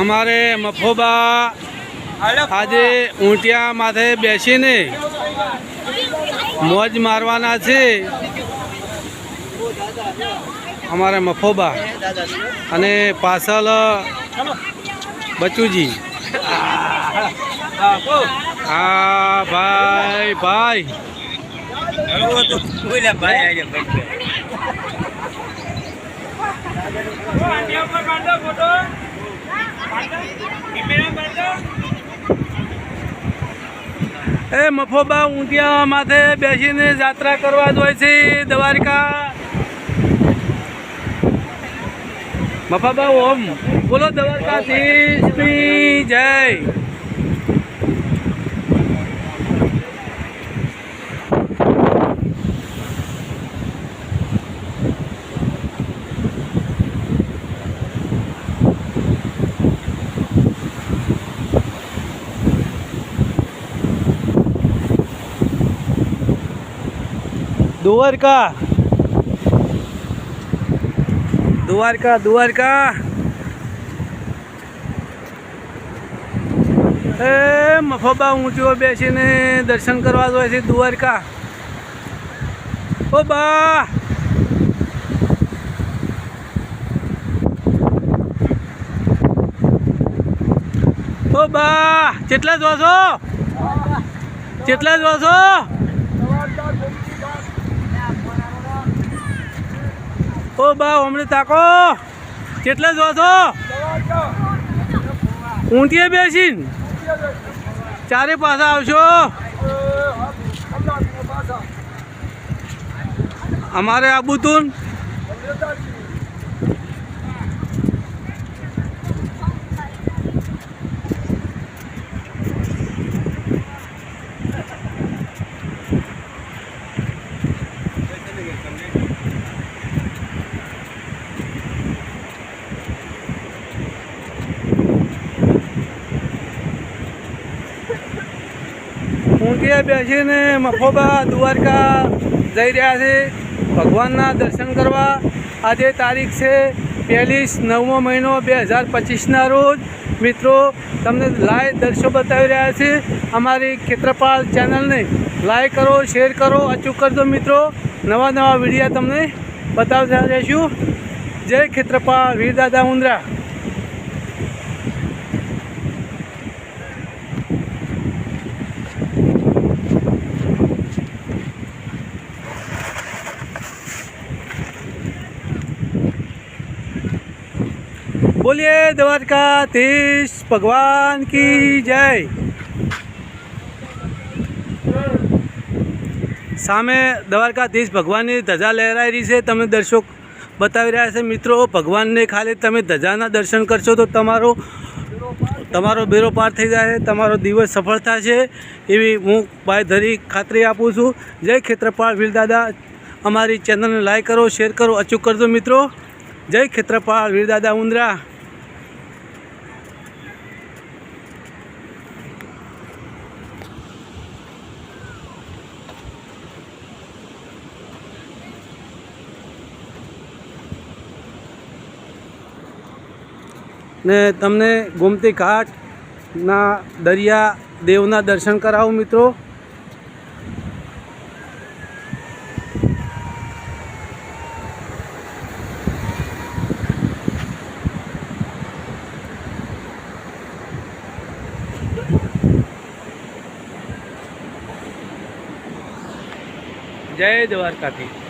અમારે મફોબા આજે ઊંટિયા માથે બેસીને મોજ મારવાના છે. અમારે મફોબા અને પાછળ બચુજી. હા ભાઈ ભાઈ. એ મફોબા ઊંધિયા માથે બેસીને યાત્રા કરવા જાય છે, દ્વારિકા. મફાબા ઓમ. બોલો દ્વારકાધીશની જય. દ્વારકા. દ્વારકા દ્વારકા. એ મફબા ઊંચો બેસીને દર્શન કરવા જોઈએ છે દ્વારકા. ઓ બા ઓ બા કેટલા જોશો? કેટલા જો ઓ બા હમણાં તાકો કેટલા જો છો? ઊંટીએ બેસીને. ચારે પાછા આવશો. અમારે આબુ તું બેસીને મફોબા, દ્વારકા જઈ રહ્યા છે. ભગવાનના દર્શન કરવા. આજે તારીખ છે પહેલી નવમો મહિનો બે હજાર પચીસના રોજ. મિત્રો, તમને લાઈવ દર્શો બતાવી રહ્યા છે. અમારી ખેત્રપાલ ચેનલને લાઈક કરો, શેર કરો, અચૂક કરજો મિત્રો. નવા નવા વિડીયા તમને બતાવતા રહીશું. જય ખેત્રપાલ, વીરદાદા ઉંદરા બોલીએ દ્વારકાધીશ, ભગવાન કી જય. સામે દ્વારકાધીશ ભગવાનની ધજા લહેરાઈ રહી છે. તમે દર્શક બતાવી રહ્યા છે, મિત્રો, ભગવાનને ખાલી તમે ધજાના દર્શન કરશો તો તમારો તમારો બેરો પાર થઈ જાય, તમારો દિવસ સફળ થશે એવી હું ભાઈ ધરી ખાતરી આપું છું. જય ખેત્રપાળ વીરદાદા અમારી ચેનલને લાઈક કરો, શેર કરો, અચૂક કરજો, મિત્રો. જય ખેત્રપાળ વીરદાદા ઉંદરા. ને તમને ગોમતી ઘાટના દરિયા દેવના દર્શન કરાવું મિત્રો. જય દ્વારકાથી